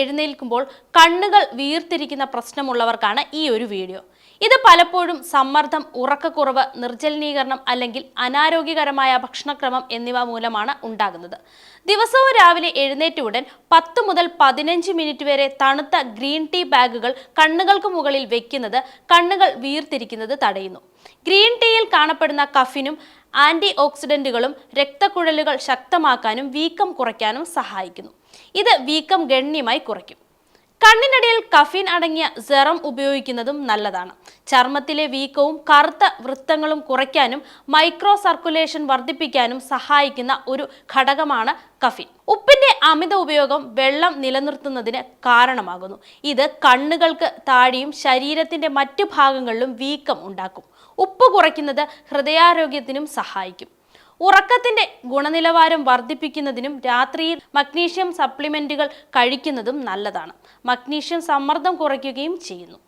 എഴുന്നേൽക്കുമ്പോൾ കണ്ണുകൾ വീർത്തിരിക്കുന്ന പ്രശ്നമുള്ളവർക്കാണ് ഈ ഒരു വീഡിയോ. ഇത് പലപ്പോഴും സമ്മർദ്ദം ഉറക്കക്കുറവ് നിർജലീകരണം അല്ലെങ്കിൽ അനാരോഗ്യകരമായ ഭക്ഷണക്രമം എന്നിവ മൂലമാണ് ഉണ്ടാകുന്നത്. ദിവസവും രാവിലെ എഴുന്നേറ്റ ഉടൻ പത്ത് മുതൽ പതിനഞ്ച് മിനിറ്റ് വരെ തണുത്ത ഗ്രീൻ ടീ ബാഗുകൾ കണ്ണുകൾക്ക് മുകളിൽ വെക്കുന്നത് കണ്ണുകൾ വീർത്തിരിക്കുന്നത് തടയുന്നു. ഗ്രീൻ ടീയിൽ കാണപ്പെടുന്ന കഫിനും ആന്റി ഓക്സിഡന്റുകളും രക്തക്കുഴലുകൾ ശക്തമാക്കാനും വീക്കം കുറയ്ക്കാനും സഹായിക്കുന്നു. ഇത് വീക്കം ഗണ്യമായി കുറയ്ക്കും. കണ്ണിനടിയിൽ കഫീൻ അടങ്ങിയ സെറം ഉപയോഗിക്കുന്നതും നല്ലതാണ്. ചർമ്മത്തിലെ വീക്കവും കറുത്ത വൃത്തങ്ങളും കുറയ്ക്കാനും മൈക്രോ സർക്കുലേഷൻ വർദ്ധിപ്പിക്കാനും സഹായിക്കുന്ന ഒരു ഘടകമാണ് കഫീൻ. ഉപ്പിന്റെ അമിത ഉപയോഗം വെള്ളം നിലനിർത്തുന്നതിന് കാരണമാകുന്നു. ഇത് കണ്ണുകൾക്ക് താഴെയും ശരീരത്തിന്റെ മറ്റു ഭാഗങ്ങളിലും വീക്കം ഉണ്ടാക്കും. ഉപ്പ് കുറയ്ക്കുന്നത് ഹൃദയാരോഗ്യത്തിനും സഹായിക്കും. ഉറക്കത്തിന്റെ ഗുണനിലവാരം വർദ്ധിപ്പിക്കുന്നതിനും രാത്രിയിൽ മഗ്നീഷ്യം സപ്ലിമെന്റുകൾ കഴിക്കുന്നതും നല്ലതാണ്. മഗ്നീഷ്യം സമ്മർദ്ദം കുറയ്ക്കുകയും ചെയ്യുന്നു.